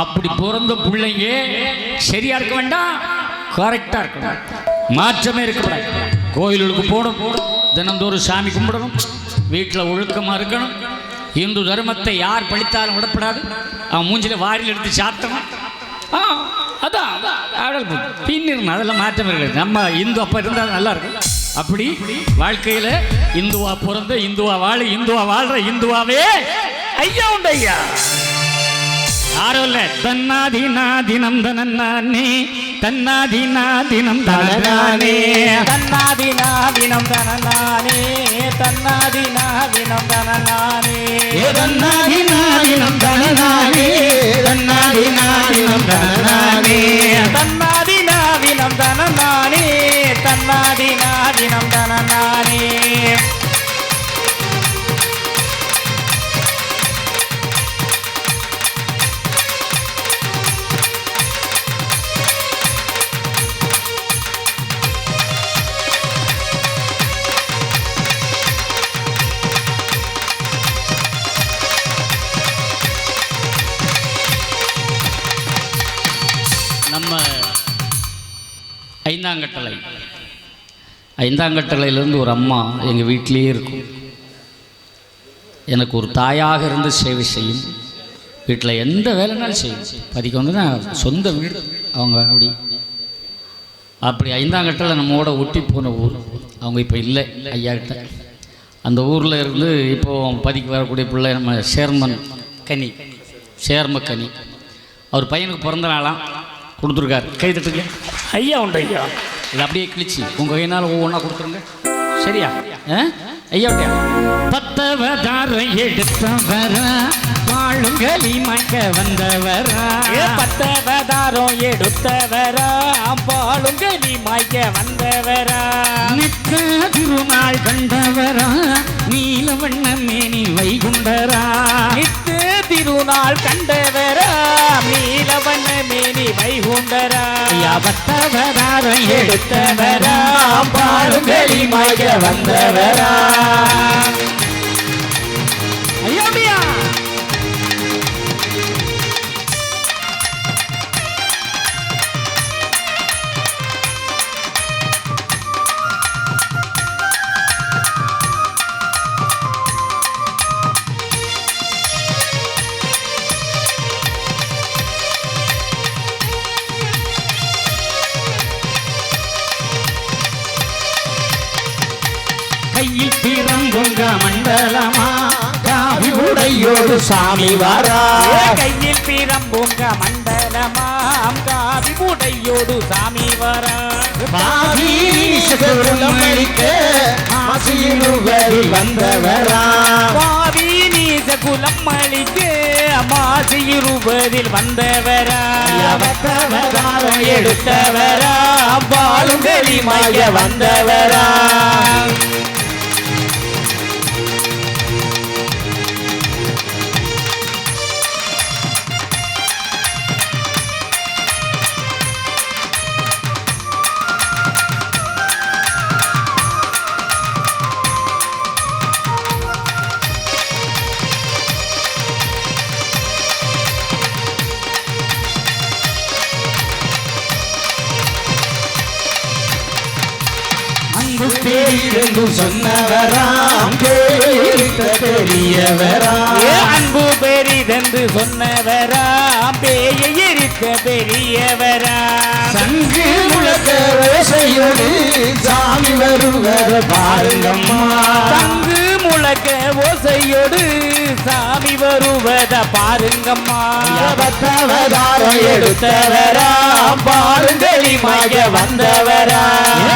அப்படி பிறந்த பிள்ளைங்க சரியா இருக்க வேண்டாம் கரெக்டா இருக்கணும் மாற்றமே இருக்கக்கூடாது கோயிலுக்கு போகணும் தினந்தோறும் சாமி கும்பிடணும் வீட்டில் ஒழுக்கமாக இருக்கணும். இந்து தர்மத்தை யார் படித்தாலும் விடப்படாது. அவன் மூஞ்சில வாரியில் எடுத்து சாத்தணும் ஆ அதான் அதான். பின்னிருந்தோம் அதெல்லாம் மாற்றம் இருக்குது நம்ம இந்து அப்போ இருந்தால் நல்லா இருக்கும். அப்படி வாழ்க்கையில் இந்துவா பிறந்த இந்துவா வாழ இந்துவா வாழ்ற இந்துவாவே ஐயா உண்டு ஐயா. யாரும் இல்ல தன்னாதினா தினம் தனநானே தன்னாதினா தினம் தனநானே தன்னாதினா வினம் தனநானே தன்னாதினா வினம் தனநானே தன்னாதினா தினம் தனநானே தன்னாதினா தினம் தனநானே தன்னாதினா வினம் தனநானே ஐந்தாங்கட்டளை ஐந்தாங்கட்டளையிலேருந்து ஒரு அம்மா எங்கள் வீட்டிலேயே இருக்கும். எனக்கு ஒரு தாயாக இருந்து சேவை செய்யும். வீட்டில் எந்த வேலைனாலும் செய்யும். பதிக்க வந்து நான் சொந்த வீடு. அவங்க அப்படி. அப்படி ஐந்தாங்கட்டளை நம்மோட ஒட்டி போன ஊர். அவங்க இப்போ இல்லை ஐயாக்கிட்ட அந்த ஊரில் இருந்து இப்போது பதிக்கு வரக்கூடிய பிள்ளை நம்ம சேர்மன் கனி. சேர்ம கனி. அவர் பையனுக்கு பிறந்த நாளாம். கொடுத்துருக்காரு. கை தட்டுங்க. ஐயா உண்டு ஐயா. இது அப்படியே கிழிச்சு. உங்கள் கையினால் ஒவ்வொன்றா கொடுத்துருங்க. சரியா? ஆ? ஐயா உண்டியா பத்தவதாரம் எடுத்தவரா வாழுங்களி மங்க வந்தவரா. ஏ பத்தவதாரம் எடுத்தவரா நீ மாய்க்க வந்தவரா. நித்த திருநாள் கண்டவரா நீலவண்ண மேனி வைகுண்டரா. நித்து திருநாள் கண்டவரா. மேனி வைகுண்டரா எடுத்தவரா? பாலுங்களி மாய்க்க வந்தவரா. காவி உடையோடு சாமி வரா. கையில் பிரம்புங்க மண்டலமாம். காவி உடையோடு சாமி வரா. வந்தவரா பாவி நீச குலம் அழிக்கு அமாசி இருபதில் வந்தவரா. எடுத்தவரா. பாலும் வெளிமாய வந்தவரா. சொன்னவராம். கேட்ட பெரியவரா ஏ அன்பு பெரிதென்று சொன்னவரா பேயை எரித்த பெரியவரா சங்கு முழக்க ஓசையோடு சாமி வருவத பாருங்கம்மா. தங்கு முழக்க ஓசையோடு சாமி வருவத பாருங்கம்மா. அவதாரம் எடுத்தவரா பாருங்களிமாய வந்தவரா?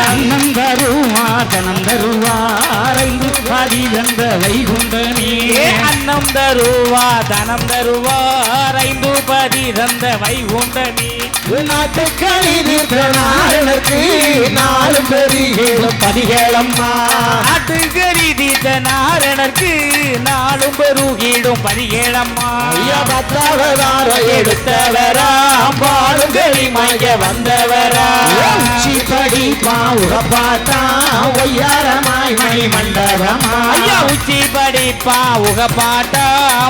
அண்ணன் தருவா தனம் தருவா அரைந்து பாதி வந்த வைகுண்டனே அன்னம் தருவா தனம் தருவா ஐந்து பதி தந்த வைகுண்டனி. நாட்டுக்களி நாரணருக்கு நாலு பெருகேளும் பதிகேளம்மா. நாட்டுக்கறி தீர்த்த நாரணர்க்கு நாளும் பெருகீடும் பதிகேளம்மா. ஐயா பத்தாவதாரம் எடுத்தவரா பாடுகளி மங்க வந்தவரா. உச்சி படி பாவுக பார்த்தா ஒய்யாரமாய் மணி மண்டபமா ஐயா உச்சி படிப்பா உக பாட்டா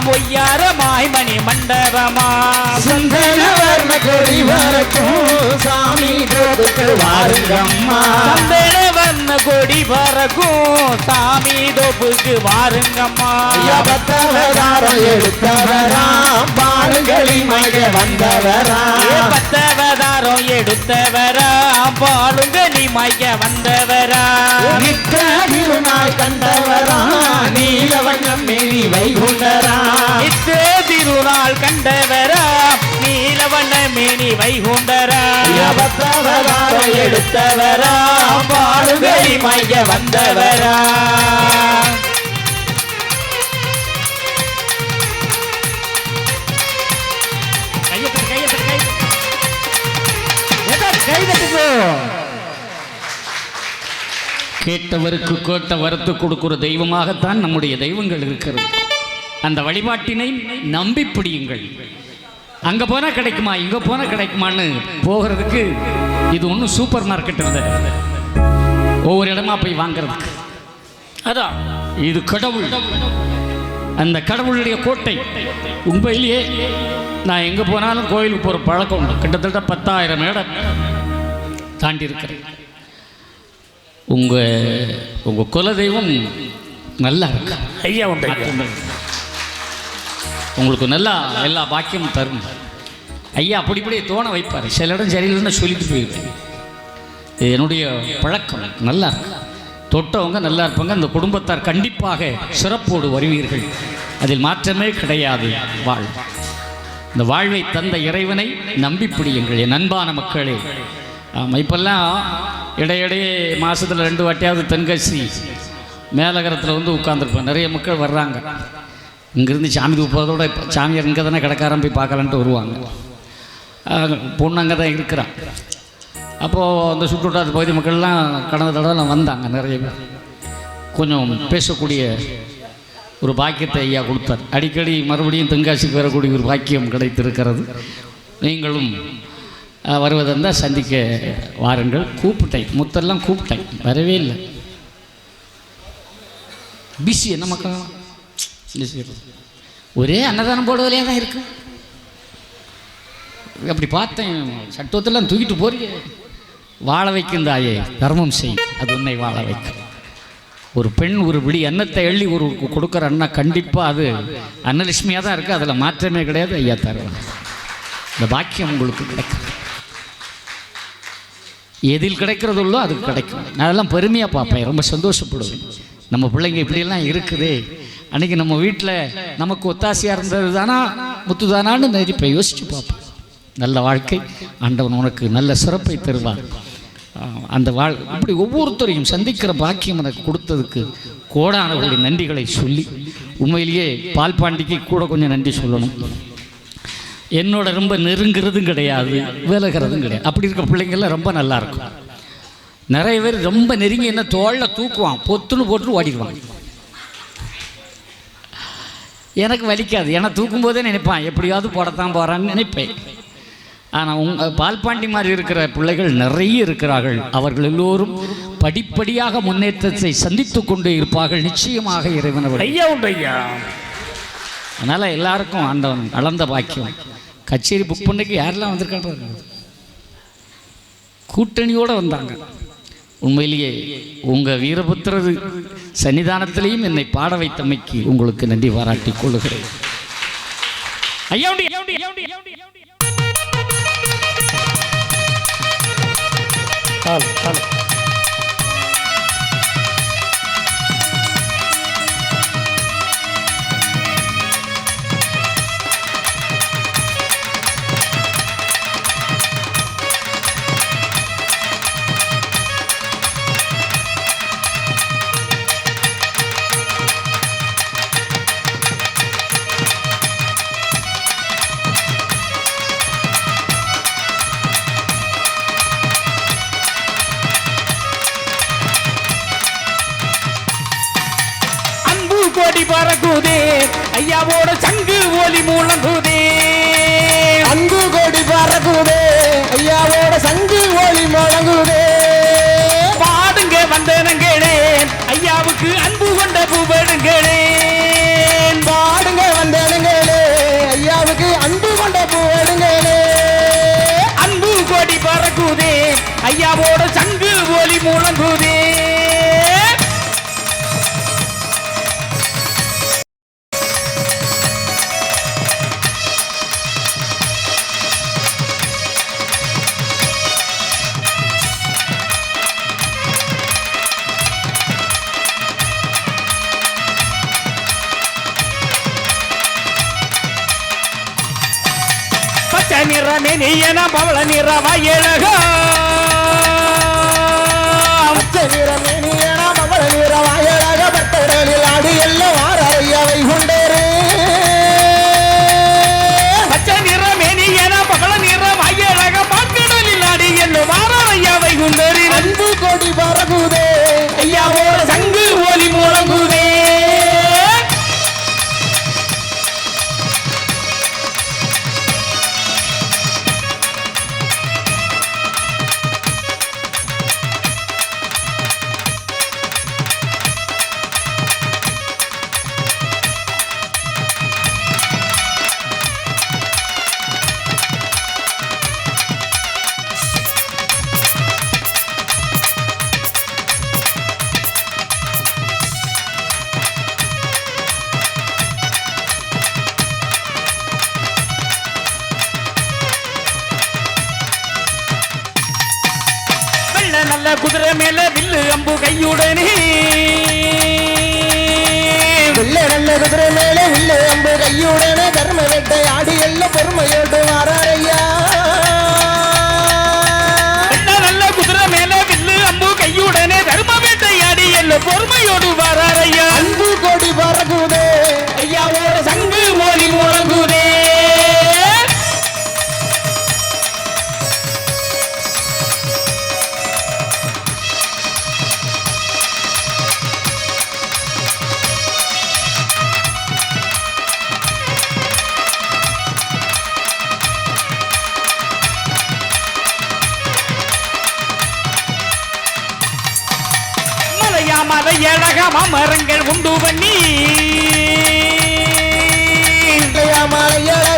பொய்யாரமாய் மணி மண்டபமா சுந்தரவர்ண கொடி வரக்கும் சாமி தோப்புக்கு வாருங்கம்மா. வண்ண கொடி பறக்கும் சாமி தோப்புக்கு வாருங்கம்மா. பத்தவதாரம் எடுத்தவரா பாடுகளி மங்க வந்தவரா ஏ பத்தவதாரம் எடுத்தவரா பாலுங்க நீ மைய வந்தவரா நித்த திருநாள் கண்டவரா நீலவண்ணம் மேனி வைகுண்டரா நித்தே திருநாள் கண்டவரா நீலவண்ண மேனி வைகுண்டரா? எடுத்தவரா? பாடுகளி மங்க வந்தவரா? கேட்டவருக்கு கேட்ட வரத்து கொடுக்கிற தெய்வமாகத்தான் நம்முடைய தெய்வங்கள் இருக்கிறது. அந்த வழிபாட்டினை நம்பி பிடியுங்கள். அங்க போனா கிடைக்குமா இங்க போனா கிடைக்குமான்னு போகிறதுக்கு இது ஒன்றும் சூப்பர் மார்க்கெட் இல்லை. ஒவ்வொரு இடமா போய் வாங்குறதுக்கு. அதான் இது கடவுள். அந்த கடவுளுடைய கோட்டை. உண்மையிலேயே நான் எங்கே போனாலும் கோயிலுக்கு போகிற பழக்கம் உண்டு. கிட்டத்தட்ட பத்தாயிரம் இடம் தாண்டி இருக்கிறேன் உங்கள் உங்கள் குலதெய்வம் நல்லா இருக்கு. ஐயா உண்டு உங்களுக்கு நல்லா எல்லா பாக்கியமும் தரும். ஐயா அப்படி இப்படியே தோண வைப்பார். சில இடம் சரியில்லைன்னு சொல்லிட்டு போயிடுவேன் இது என்னுடைய பழக்கம். நல்லா இருக்கு. தொட்டவங்க நல்லா இருப்பாங்க. அந்த குடும்பத்தார் கண்டிப்பாக சிறப்போடு வருவீர்கள். அதில் மாற்றமே கிடையாது. வாழ். இந்த வாழ்வை தந்த இறைவனை நம்பி பிடியுங்கள். என் அன்பான மக்களே. ஆமாம் இப்போல்லாம் இடையிடையே மாதத்தில் ரெண்டு வாட்டியாவது தென்காசி மேலகரத்தில் வந்து உட்காந்துருப்பேன் நிறைய மக்கள் வர்றாங்க. இங்கேருந்து சாமி தூப்பதோட இப்போ சாமியார் இங்கே தானே கிடக்காரன் போய் பார்க்கலான்ட்டு வருவாங்க. பொண்ணு அங்கே தான் இருக்கிறான் அப்போது அந்த சுற்றுவட்டார பகுதி மக்கள்லாம் கடந்த தடவை வந்தாங்க நிறைய பேர். கொஞ்சம் பேசக்கூடிய ஒரு பாக்கியத்தை ஐயா கொடுத்தார். அடிக்கடி மறுபடியும் தென்காசிக்கு வரக்கூடிய ஒரு பாக்கியம் கிடைத்திருக்கிறது. நீங்களும் அஹ், வருவதென்றால் சந்திக்க வாருங்கள். கூப்பிட்டேன். முத்தெல்லாம் கூப்பிட்டேன். வரவே இல்லை. பிஸி என்ன மக்கள்? பிஸி ஒரே அன்னதானம் போடுவதிலே தான் இருக்கு. அப்படி பார்த்தேன் சட்டத்தெல்லாம் தூக்கிட்டு போறீங்க வாழ வைக்கும் தாயே தர்மம் செய் அது உன்னை வாழ வைக்கும். ஒரு பெண் ஒரு விடி அன்னத்தை எள்ளி ஒரு கொடுக்குற அண்ணா கண்டிப்பாக அது அன்னலட்சுமியாக தான் இருக்குது அதில் மாற்றமே கிடையாது ஐயா தருவேன் இந்த பாக்கியம் உங்களுக்கு கிடைக்கும். எதில் கிடைக்கிறதுள்ளோ அது கிடைக்கும். நான் அதெல்லாம் பெருமையாக பார்ப்பேன். ரொம்ப சந்தோஷப்படுவேன். நம்ம பிள்ளைங்க இப்படியெல்லாம் இருக்குதே. அன்னைக்கு நம்ம வீட்டில் நமக்கு ஒத்தாசையாக இருந்தது தானா முத்து தானான்னு நினைப்பேன் யோசிச்சு பார்ப்போம். நல்ல வாழ்க்கை. ஆண்டவன் உனக்கு நல்ல சிறப்பை தருவார். அந்த வாழ் இப்படி ஒவ்வொருத்தரையும் சந்திக்கிற பாக்கியம் எனக்கு கொடுத்ததுக்கு கோடானவர்களுடைய நன்றிகளை சொல்லி உண்மையிலேயே பால்பாண்டிக்கு கூட கொஞ்சம் நன்றி சொல்லணும். என்னோட ரொம்ப நெருங்கிறதும் கிடையாது விலகிறதும் கிடையாது. அப்படி இருக்க பிள்ளைங்கள்லாம் ரொம்ப நல்லா இருக்கும். நிறைய பேர் ரொம்ப நெருங்கி என்ன தோளில் தூக்குவான். பொத்துன்னு போட்டு ஓடிடுவான் எனக்கு வலிக்காது. ஏன்னா தூக்கும் போதே நினைப்பான் எப்படியாவது போடத்தான் போகிறான்னு நினைப்பேன். ஆனால் உங்க பால்பாண்டி மாதிரி இருக்கிற பிள்ளைகள் நிறைய இருக்கிறார்கள். அவர்கள் எல்லோரும் படிப்படியாக முன்னேற்றத்தை சந்தித்து கொண்டே இருப்பார்கள். நிச்சயமாக இறைவனவர் ஐயா உண்டு ஐயா. அதனால் எல்லாருக்கும் ஆண்டவன் அளந்த பாக்கியம். கச்சேரி புக் பண்ணிக்கு யாரெல்லாம் வந்திருக்காங்க கூட்டணியோடு வந்தாங்க. உண்மையிலேயே உங்கள் வீரபுத்திரது சன்னிதானத்திலையும் என்னை பாட வைத்தமைக்கு உங்களுக்கு நன்றி பாராட்டிக் கொள்ளுகிறேன் ஐயா ஐயா உண்டு. ஐயாவோட சங்கு ஒலி முழங்குதே. அன்பு கொடி பறக்குதே. ஐயாவோட சங்கு ஒளி முழங்குதே. பாடுங்க வந்தனங்களே. ஐயாவுக்கு அன்பு கொண்ட பூவெடுங்களே. பாடுங்க வந்தேனுங்களே. ஐயாவுக்கு அன்பு கொண்ட பூவெடுங்களே. அன்பு கொடி பறக்குதே. ஐயாவோட சங்கு ஒலி முழங்குதே. பச்சை நிறமே நீ என பவள நிற வயலகா. குதிரை மேல வில்லு அம்பு கையுடனே. வெள்ளை நல்ல குதிரை மேல வில்லு அம்பு கையுடனே. தர்ம வெட்டை ஆடி எல்லாம் பெருமையோடு வாரையா மலையா மலை மரங்கள் உண்டு பண்ணி ஏழ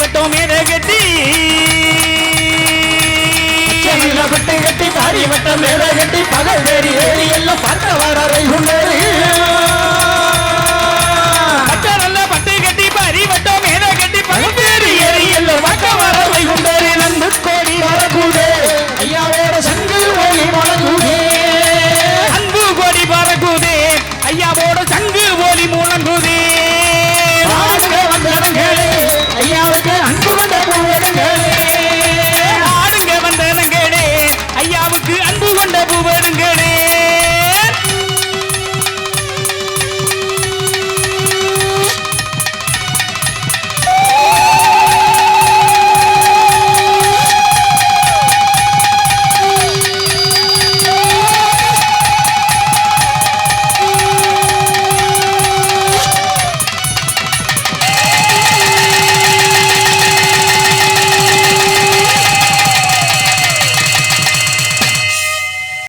வட்டம் மேல கட்டி. விட்டு கட்டி பாரி வட்ட மேல கட்டி. பகல் வேறி ஏறி எல்லாம் பார்க்க வர